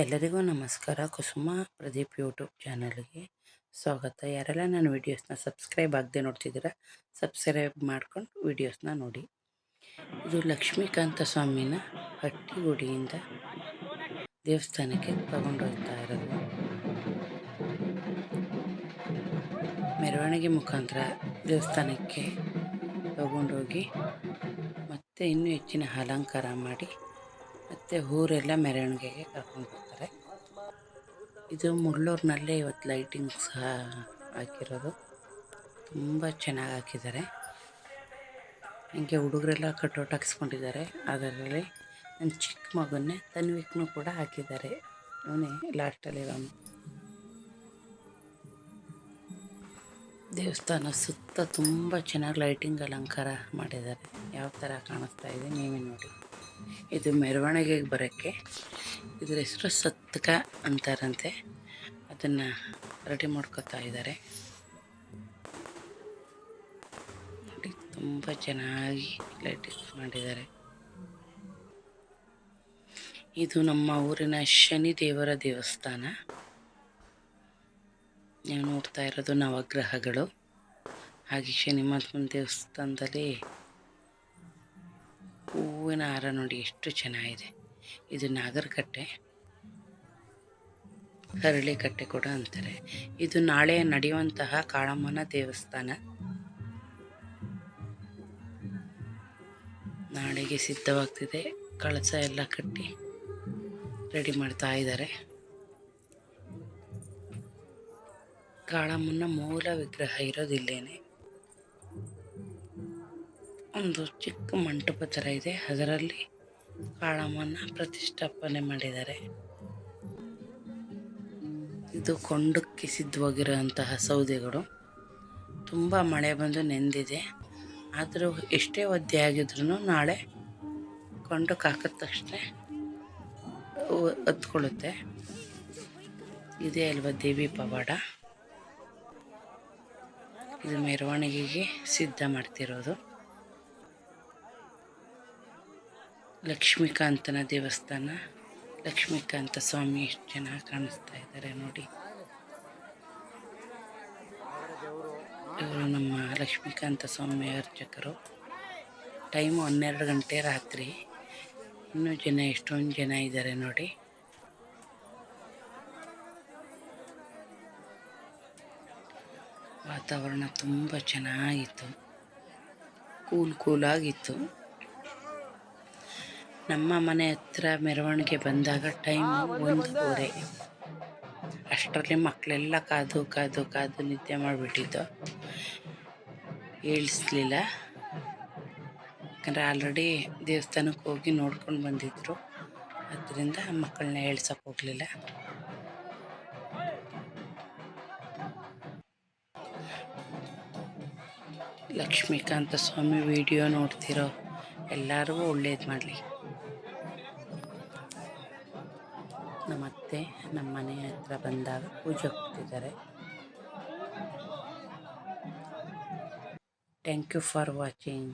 ಎಲ್ಲರಿಗೂ ನಮಸ್ಕಾರ. ಕುಸುಮ ಪ್ರದೀಪ್ ಯೂಟ್ಯೂಬ್ ಚಾನಲ್ಗೆ ಸ್ವಾಗತ. ಯಾರೆಲ್ಲ ನನ್ನ ವೀಡಿಯೋಸ್ನ ಸಬ್ಸ್ಕ್ರೈಬ್ ಆಗದೆ ನೋಡ್ತಿದ್ದೀರಾ, ಸಬ್ಸ್ಕ್ರೈಬ್ ಮಾಡ್ಕೊಂಡು ವೀಡಿಯೋಸ್ನ ನೋಡಿ. ಇದು ಲಕ್ಷ್ಮೀಕಾಂತ ಸ್ವಾಮಿನ ಹಟ್ಟಿಗುಡಿಯಿಂದ ದೇವಸ್ಥಾನಕ್ಕೆ ತಗೊಂಡೋಗ್ತಾ ಇರೋದು. ಮೆರವಣಿಗೆ ಮುಖಾಂತರ ದೇವಸ್ಥಾನಕ್ಕೆ ತಗೊಂಡೋಗಿ ಮತ್ತೆ ಇನ್ನೂ ಹೆಚ್ಚಿನ ಅಲಂಕಾರ ಮಾಡಿ ಮತ್ತು ಊರೆಲ್ಲ ಮೆರವಣಿಗೆಗೆ ಕರ್ಕೊಂಡು ಹೋಗ್ತಾರೆ. ಇದು ಮುಳ್ಳೂರಿನಲ್ಲೇ ಇವತ್ತು ಲೈಟಿಂಗ್ ಸಹ ಹಾಕಿರೋದು. ತುಂಬ ಚೆನ್ನಾಗಿ ಹಾಕಿದ್ದಾರೆ. ಹೀಗೆ ಹುಡುಗರೆಲ್ಲ ಕಟೌಟ್ ಹಾಕಿಸ್ಕೊಂಡಿದ್ದಾರೆ. ಅದರಲ್ಲಿ ನನ್ನ ಚಿಕ್ಕ ಮಗನ್ನೇ ತನ್ವಿಕ್ನೂ ಕೂಡ ಹಾಕಿದ್ದಾರೆ. ಅವನೇ ಲಾಸ್ಟಲ್ಲಿರೋನು. ದೇವಸ್ಥಾನ ಸುತ್ತ ತುಂಬ ಚೆನ್ನಾಗಿ ಲೈಟಿಂಗ್ ಅಲಂಕಾರ ಮಾಡಿದ್ದಾರೆ. ಯಾವ ಥರ ಕಾಣಿಸ್ತಾ ಇದೆ ನೀವೇ ನೋಡಿ. ಇದು ಮೆರವಣಿಗೆಗೆ ಬರೋಕ್ಕೆ ಇದ್ರ ಹೆಸರು ಸತ್ಕ ಅಂತಾರಂತೆ. ಅದನ್ನು ರೆಡಿ ಮಾಡ್ಕೋತಾ ಇದ್ದಾರೆ. ನೋಡಿ, ತುಂಬ ಚೆನ್ನಾಗಿ ಲೈಟಿಂಗ್ಸ್ ಮಾಡಿದ್ದಾರೆ. ಇದು ನಮ್ಮ ಊರಿನ ಶನಿ ದೇವರ ದೇವಸ್ಥಾನ. ನೀವು ನೋಡ್ತಾ ಇರೋದು ನವಗ್ರಹಗಳು. ಹಾಗೆ ಶನಿ ಮಹಾತ್ಮನ ದೇವಸ್ಥಾನದಲ್ಲಿ ಹೂವಿನ ಹಾರ ನೋಡಿ ಎಷ್ಟು ಚೆನ್ನಾಗಿದೆ. ಇದು ನಾಗರಕಟ್ಟೆ. ಕಟ್ಟೆ ಕೂಡ ಅಂತಾರೆ. ಇದು ನಾಳೆ ನಡೆಯುವಂತಹ ಕಾಳಮ್ಮನ ದೇವಸ್ಥಾನ. ನಾಳೆಗೆ ಸಿದ್ಧವಾಗ್ತಿದೆ. ಕಳಸ ಎಲ್ಲ ಕಟ್ಟಿ ರೆಡಿ ಮಾಡ್ತಾ ಇದ್ದಾರೆ. ಕಾಳಮ್ಮನ ಮೂಲ ವಿಗ್ರಹ ಇರೋದಿಲ್ಲೇನೆ. ಒಂದು ಚಿಕ್ಕ ಮಂಟಪ ಥರ ಇದೆ. ಅದರಲ್ಲಿ ಕಾಳಮ್ಮನ ಪ್ರತಿಷ್ಠಾಪನೆ ಮಾಡಿದ್ದಾರೆ. ಇದು ಕೊಂಡಕ್ಕೆ ಸಿದ್ಧವಾಗಿರುವಂತಹ ಸೌದೆಗಳು. ತುಂಬ ಮಳೆ ಬಂದು ನೆಂದಿದೆ. ಆದರೂ ಎಷ್ಟೇ ಒದ್ದೆ ಆಗಿದ್ರೂ ನಾಳೆ ಕೊಂಡಕ್ಕೆ ಹಾಕಿದ ತಕ್ಷಣ ಹೊತ್ಕೊಳ್ಳುತ್ತೆ. ಇದೇ ಅಲ್ವಾ ದೇವಿ ಪವಾಡ. ಇದು ಮೆರವಣಿಗೆಗೆ ಸಿದ್ಧ ಮಾಡ್ತಿರೋದು. ಲಕ್ಷ್ಮೀಕಾಂತನ ದೇವಸ್ಥಾನ. ಲಕ್ಷ್ಮೀಕಾಂತ ಸ್ವಾಮಿ ಎಷ್ಟು ಚೆನ್ನಾಗಿ ಕಾಣಿಸ್ತಾ ಇದ್ದಾರೆ ನೋಡಿ. ಇವರು ನಮ್ಮ ಲಕ್ಷ್ಮೀಕಾಂತ ಸ್ವಾಮಿ ಅರ್ಚಕರು. ಟೈಮು ಹನ್ನೆರಡು ಗಂಟೆ ರಾತ್ರಿ. ಇನ್ನೂ ಜನ, ಎಷ್ಟೊಂದು ಜನ ಇದ್ದಾರೆ ನೋಡಿ. ವಾತಾವರಣ ತುಂಬ ಚೆನ್ನಾಗಿತ್ತು. ಕೂಲ್ ಕೂಲಾಗಿತ್ತು. ನಮ್ಮ ಮನೆ ಹತ್ರ ಮೆರವಣಿಗೆ ಬಂದಾಗ ಟೈಮ್ ಒಂದೂವರೆ. ಅಷ್ಟರಲ್ಲಿ ಮಕ್ಕಳೆಲ್ಲ ಕಾದು ಕಾದು ಕಾದು ನಿದ್ದೆ ಮಾಡಿಬಿಟ್ಟಿದ್ದು. ಏಳಿಸ್ಲಿಲ್ಲ. ಯಾಕಂದರೆ ಆಲ್ರೆಡಿ ದೇವಸ್ಥಾನಕ್ಕೆ ಹೋಗಿ ನೋಡ್ಕೊಂಡು ಬಂದಿದ್ದರು ಅದರಿಂದ ಮಕ್ಕಳನ್ನ ಹೇಳ್ಸೋಕೆ ಹೋಗಲಿಲ್ಲ. ಲಕ್ಷ್ಮೀಕಾಂತ ಸ್ವಾಮಿ ವಿಡಿಯೋ ನೋಡ್ತಿರೋ ಎಲ್ಲರಿಗೂ ಒಳ್ಳೇದು ಮಾಡಲಿ. ನಮ್ಮ ಅತ್ತೆ ನಮ್ಮ ಮನೆ ಹತ್ರ ಬಂದಾಗ ಪೂಜೆ ಕೊಡ್ತಿದ್ದಾರೆ ಥ್ಯಾಂಕ್ ಯು ಫಾರ್ ವಾಚಿಂಗ್